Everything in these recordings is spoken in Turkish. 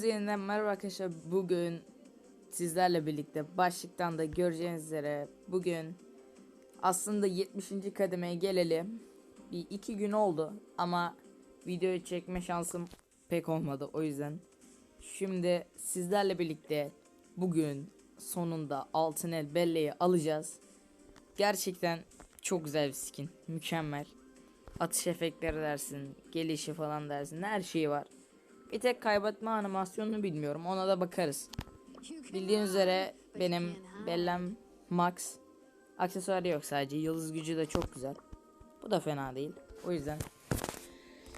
Yeniden merhaba arkadaşlar. Bugün sizlerle birlikte başlıktan da göreceğiniz üzere bugün aslında 70. kademeye gelelim. Bir iki gün oldu ama videoyu çekme şansım pek olmadı o yüzden. Şimdi sizlerle birlikte bugün sonunda altın el belleği alacağız. Gerçekten çok güzel bir skin. Mükemmel. Atış efektleri dersin, gelişi falan dersin. Her şeyi var. Bir tek kaybetme animasyonunu bilmiyorum. Ona da bakarız. Bildiğiniz üzere benim bellem max. Aksesuarı yok sadece. Yıldız gücü de çok güzel. Bu da fena değil. O yüzden.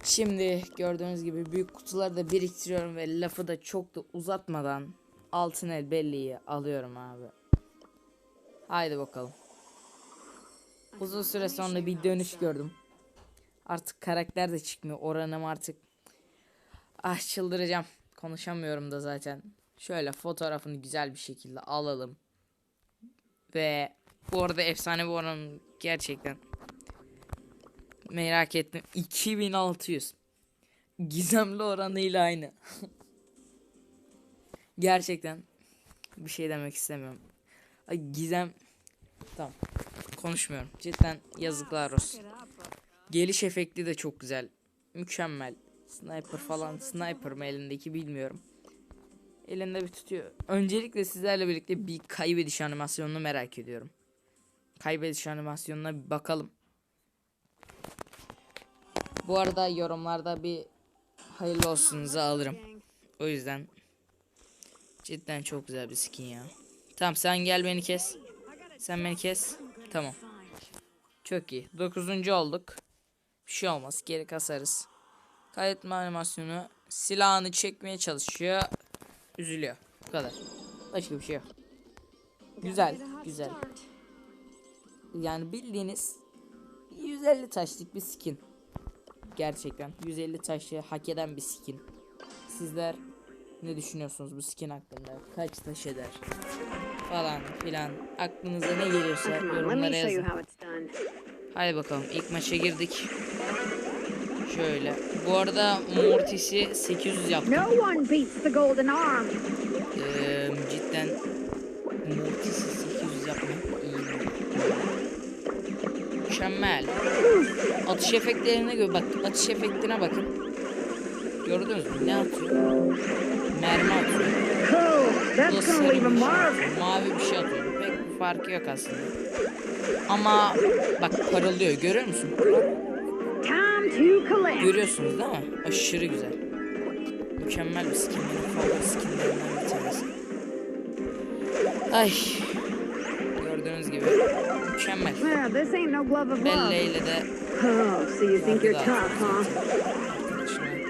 Şimdi gördüğünüz gibi büyük kutuları da biriktiriyorum ve lafı da çok da uzatmadan altın el belleği alıyorum abi. Haydi bakalım. Uzun süre sonra bir dönüş gördüm. Artık karakter de çıkmıyor. Oranım artık Ah çıldıracağım. Konuşamıyorum da zaten. Şöyle fotoğrafını güzel bir şekilde alalım. Ve bu arada efsane bir oran gerçekten. Merak ettim. 2600. Gizemli oranıyla aynı. gerçekten bir şey demek istemiyorum. Ay, gizem tamam konuşmuyorum. Cidden yazıklar olsun. Geliş efekti de çok güzel. Mükemmel. Sniper falan sniper mı elindeki bilmiyorum. Elinde bir tutuyor. Öncelikle sizlerle birlikte bir kaybediş animasyonunu merak ediyorum. Kaybediş animasyonuna bir bakalım. Bu arada yorumlarda bir hayırlı olsunuzu alırım. O yüzden cidden çok güzel bir skin ya. Tamam sen gel beni kes. Sen beni kes. Tamam. Çok iyi. Dokuzuncu olduk. Bir şey olmaz. Geri kasarız. Kaydetme animasyonu silahını çekmeye çalışıyor. Üzülüyor. Bu kadar. Başka bir şey yok. Güzel, güzel. Yani bildiğiniz 150 taşlık bir skin. Gerçekten 150 taşı hak eden bir skin. Sizler ne düşünüyorsunuz bu skin hakkında? Kaç taş eder? Falan filan. Aklınıza ne geliyorsa yorumlara yazın. Hadi bakalım ilk maça girdik. Şöyle. Bu arada Mortis'i 800 yaptım. No one beats the golden arm. Ee, cidden Mortis'i 800 yapmak iyi. Mükemmel. Atış efektlerine göre bak atış efektine bakın. Gördünüz mü? Ne atıyor? Mermi atıyor. Bu da sarı bir şey atıyor. Mavi bir şey atıyor. Pek bir farkı yok aslında. Ama bak parıldıyor. Görüyor musun? Görüyorsunuz değil mi? Aşırı güzel. Mükemmel bir skin. Favori skinlerimden bir tanesi. Ay. Gördüğünüz gibi. Mükemmel. Belle ile de Oh, so you think you're tough, huh?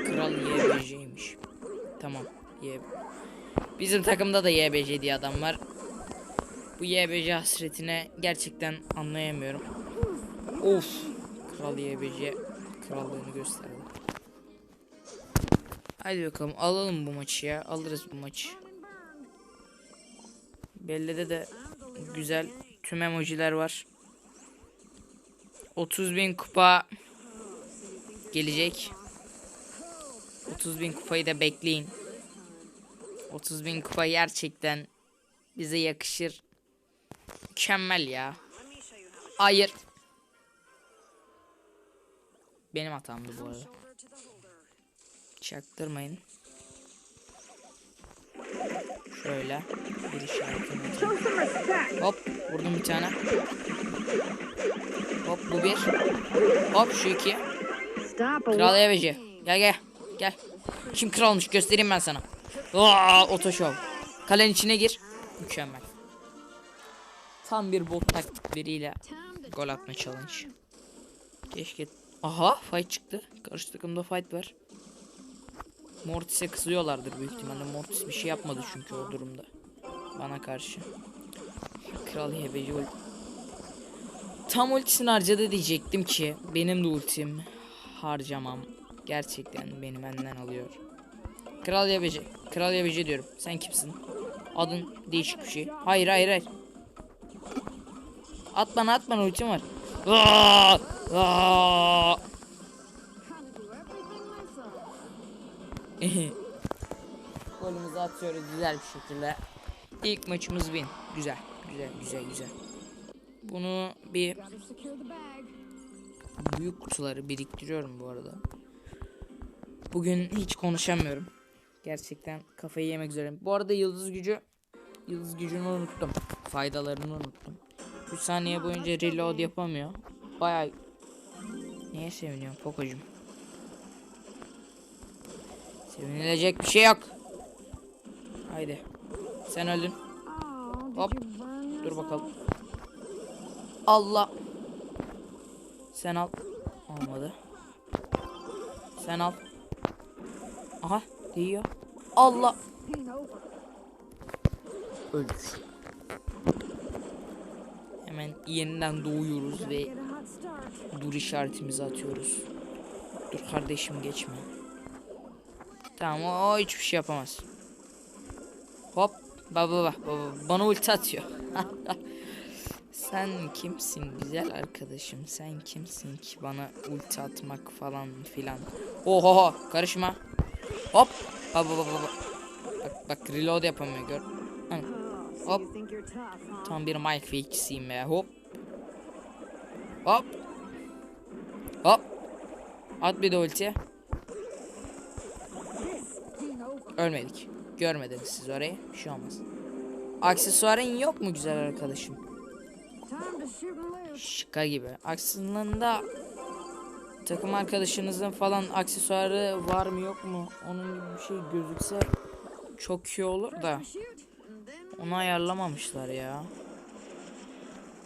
Kral YBC'ymiş. Tamam. Y Bizim takımda da YBC diye adam var. Bu YBC hasretine gerçekten anlayamıyorum. Of. Kral YBC krallığını gösterdi. Hadi bakalım alalım bu maçı ya. Alırız bu maçı. Belle'de de güzel tüm emojiler var. 30 bin kupa gelecek. 30 bin kupayı da bekleyin. 30 bin kupa gerçekten bize yakışır. Mükemmel ya. Hayır. Benim hatamdı bu arada. Çaktırmayın. Şöyle. Bir işaretini. Hop vurdum bir tane. Hop bu bir. Hop şu iki. Kral Yaveci. Gel gel. Gel. Kim kralmış göstereyim ben sana. Aa, otoşov. Kalenin içine gir. Mükemmel. Tam bir bot taktikleriyle gol atma challenge. Keşke. Aha fight çıktı. Karşı takımda fight var. Mortis'e kızıyorlardır büyük ihtimalle. Mortis bir şey yapmadı çünkü o durumda. Bana karşı. Kral Yaveci ult. Tam ultisini harcadı diyecektim ki benim de ultim harcamam gerçekten beni benden alıyor. Kral Yabeci. Kral Yabeci diyorum. Sen kimsin? Adın değişik bir şey. Hayır hayır hayır. At bana at bana ultim var. Aa! Aa! golümüzü atıyoruz güzel bir şekilde. İlk maçımız win. Güzel. Güzel güzel güzel. Bunu bir büyük kutuları biriktiriyorum bu arada. Bugün hiç konuşamıyorum. Gerçekten kafayı yemek üzereyim. Bu arada yıldız gücü yıldız gücünü unuttum. Faydalarını unuttum. 3 saniye boyunca reload yapamıyor. Bayağı Niye seviniyorsun Poco'cum? Sevinilecek bir şey yok. Haydi. Sen öldün. Hop. Dur bakalım. Allah. Sen al. Olmadı. Sen al. Aha değiyor. Allah. Öldür. Hemen yeniden doğuyoruz ve dur işaretimizi atıyoruz. Dur kardeşim geçme. Tamam o, hiçbir şey yapamaz. Hop. Baba baba bana ulti atıyor. Sen kimsin güzel arkadaşım? Sen kimsin ki bana ulti atmak falan filan? Oho karışma. Hop. Baba baba baba. Bak bak reload yapamıyor gör. Hop. Tam bir Mike fake'siyim be. Hop. Hop. Hop. At bir de ulti. Ölmedik. Görmediniz siz orayı. Bir şey olmaz. Aksesuarın yok mu güzel arkadaşım? Şaka gibi. Aslında takım arkadaşınızın falan aksesuarı var mı yok mu? Onun gibi bir şey gözükse çok iyi olur da. Onu ayarlamamışlar ya.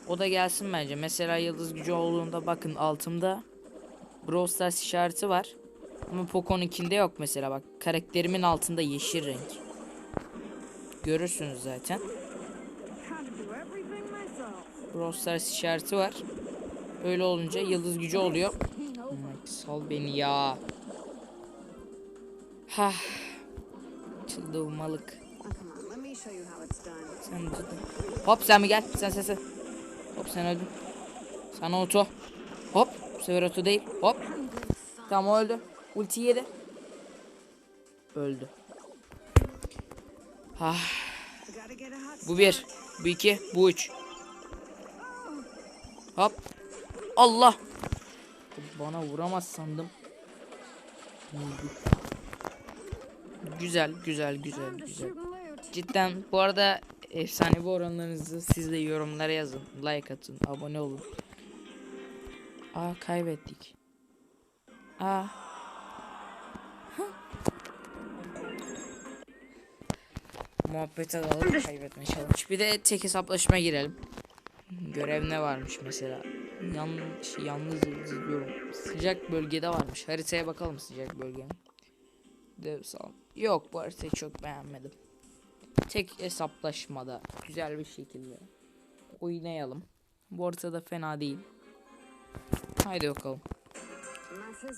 O da gelsin bence. Mesela yıldız gücü olduğunda bakın altımda Brawl Stars işareti var. Ama Poco'nunkinde yok mesela bak. Karakterimin altında yeşil renk. Görürsünüz zaten. Brawl Stars işareti var. Öyle olunca yıldız gücü oluyor. Sal beni ya. Ha. Çıldırmalık. Sen cidden. Hop sen mi gel? Sen sen. Hop sen öldün. Sana oto. Hop. Bu sefer oto değil. Hop. Tamam öldü. Ulti yedi. Öldü. Ah, bu bir. Bu iki. Bu üç. Hop. Allah. Bana vuramaz sandım. Güzel, güzel, güzel, güzel. Cidden bu arada efsanevi oranlarınızı siz de yorumlara yazın. Like atın, abone olun. Aa kaybettik. Aa. Muhabbete dalıp kaybetme challenge. Bir de tek hesaplaşma girelim. Görev ne varmış mesela? Yanlış, yalnız izliyorum. Sıcak bölgede varmış. Haritaya bakalım sıcak bölgenin. Dev. Yok bu haritayı çok beğenmedim. Tek hesaplaşmada güzel bir şekilde oynayalım. Bu harita da fena değil. Haydi bakalım.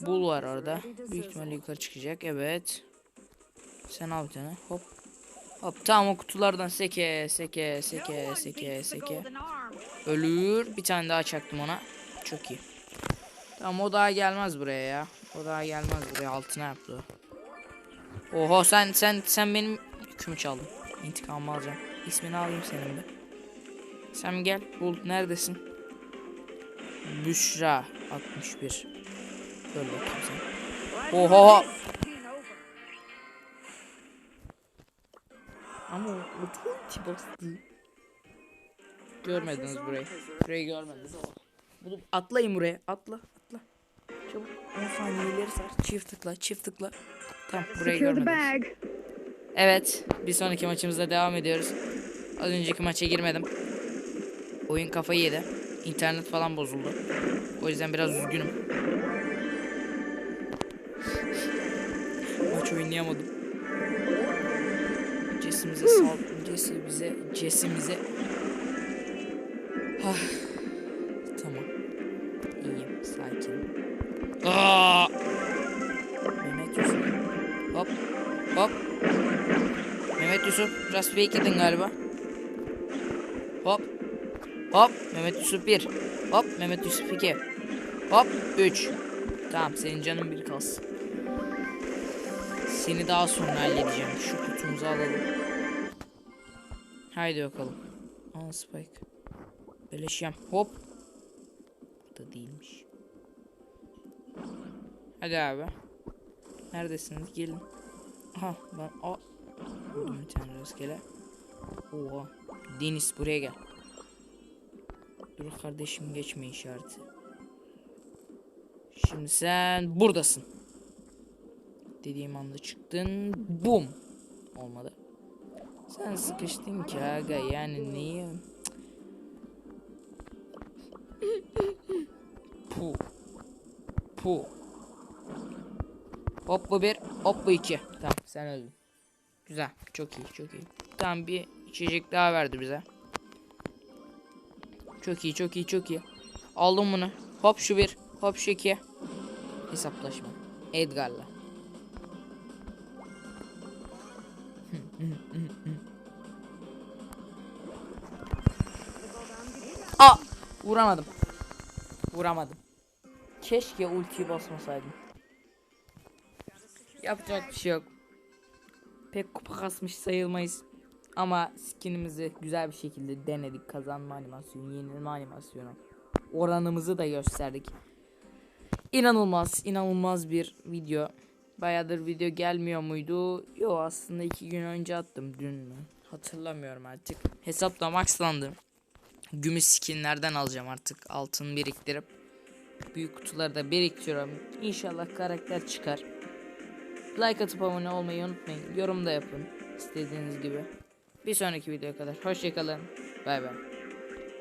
Bul var orada. Büyük ihtimalle yukarı çıkacak. Evet. Sen al bir tane. Hop. Hop tamam o kutulardan seke seke seke seke seke. Ölür. Bir tane daha çaktım ona. Çok iyi. Tamam o daha gelmez buraya ya. O daha gelmez buraya. Altına yaptı. Oho sen sen sen benim yükümü çaldın. İntikamımı alacağım. İsmini alayım senin de. Sen gel. Bul. Neredesin? Büşra 61. Dur bakayım sen. Oho. Ama o ulti bastı. Görmediniz burayı. Burayı görmediniz. Bunu atlayın buraya. Atla. Atla. Çabuk. 10 saniye ileri sar. Çift tıkla. Çift tıkla. Tamam burayı görmediniz. Evet. Bir sonraki maçımızda devam ediyoruz. Az önceki maça girmedim. Oyun kafayı yedi. İnternet falan bozuldu. O yüzden biraz üzgünüm. Maç oynayamadım. Cesimize sal. Cesi bize. Cesimize. Ah. Tamam. İyiyim. Sakin. Aa! Mehmet Yusuf. Hop. Hop. Mehmet Yusuf. Biraz fake edin galiba. Hop. Hop. Mehmet Yusuf 1. Hop. Mehmet Yusuf 2. Hop. 3. Tamam senin canın bir kalsın. Seni daha sonra halledeceğim. Şu kutumuzu alalım. Haydi bakalım. Aa Spike. Beleşyem. Hop. Burada değilmiş. Hadi abi. Neredesiniz? Gelin. Aha ben a Vurdum bir tane rastgele. Oha. Deniz buraya gel. Dur kardeşim geçme işareti. Şimdi sen buradasın. Dediğim anda çıktın. Bum. Olmadı. Sen sıkıştın ki aga yani neyi? Pu. Pu. Hop bu bir, hop bu iki. Tamam sen öldün. Güzel, çok iyi, çok iyi. Tamam bir içecek daha verdi bize. Çok iyi, çok iyi, çok iyi. Aldım bunu. Hop şu bir, hop şu iki. Hesaplaşma. Edgar'la. Aa! Vuramadım. Vuramadım. Keşke ultiyi basmasaydım. Yapacak bir şey yok. Pek kupa kasmış sayılmayız. Ama skinimizi güzel bir şekilde denedik. Kazanma animasyonu, yenilme animasyonu. Oranımızı da gösterdik. İnanılmaz, inanılmaz bir video. Bayağıdır video gelmiyor muydu? Yo aslında iki gün önce attım. Dün mü? Hatırlamıyorum artık. Hesap da maxlandı. Gümüş skinlerden alacağım artık. Altın biriktirip. Büyük kutuları da biriktiriyorum. İnşallah karakter çıkar. Like atıp abone olmayı unutmayın. Yorum da yapın. istediğiniz gibi. Bir sonraki videoya kadar. Hoşçakalın. Bay bay.